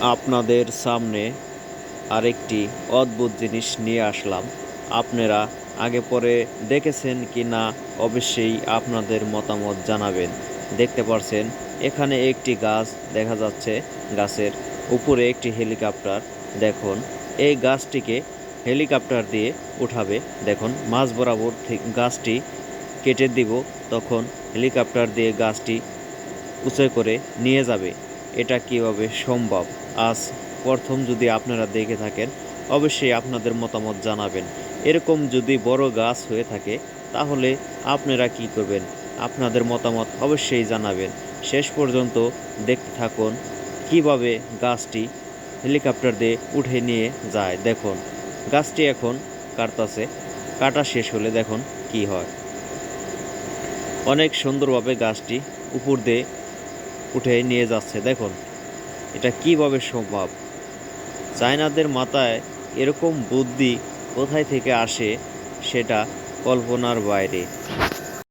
আপনাদের সামনে আরেকটি অদ্ভুত জিনিস নিয়ে আসলাম। আপনারা আগে পরে দেখেছেন কি না অবশ্যই আপনাদের মতামত জানাবেন। দেখতে পারছেন, এখানে একটি গাছ দেখা যাচ্ছে। গাছের উপরে একটি হেলিকপ্টার। দেখুন, এই গাছটিকে হেলিকপ্টার দিয়ে উঠাবে। দেখুন, মাঝ বরাবর গাছটি কেটে দিব। তখন হেলিকপ্টার দিয়ে গাছটি উঁচু করে নিয়ে যাবে। এটা কীভাবে সম্ভব? আজ প্রথম যদি আপনারা দেখে থাকেন, অবশ্যই আপনাদের মতামত জানাবেন। এরকম যদি বড় গাছ হয়ে থাকে, তাহলে আপনারা কি করবেন? আপনাদের মতামত অবশ্যই জানাবেন। শেষ পর্যন্ত দেখতে থাকুন কীভাবে গাছটি হেলিকপ্টার দিয়ে উঠে নিয়ে যায়। দেখুন, গাছটি এখন কাটতাছে। কাটা শেষ হলে দেখুন কি হয়। অনেক সুন্দরভাবে গাছটি উপর দিয়ে উঠে নিয়ে যাচ্ছে। দেখুন, এটা কীভাবে সম্ভব? চায়নাদের মাথায় এরকম বুদ্ধি কোথায় থেকে আসে সেটা কল্পনার বাইরে।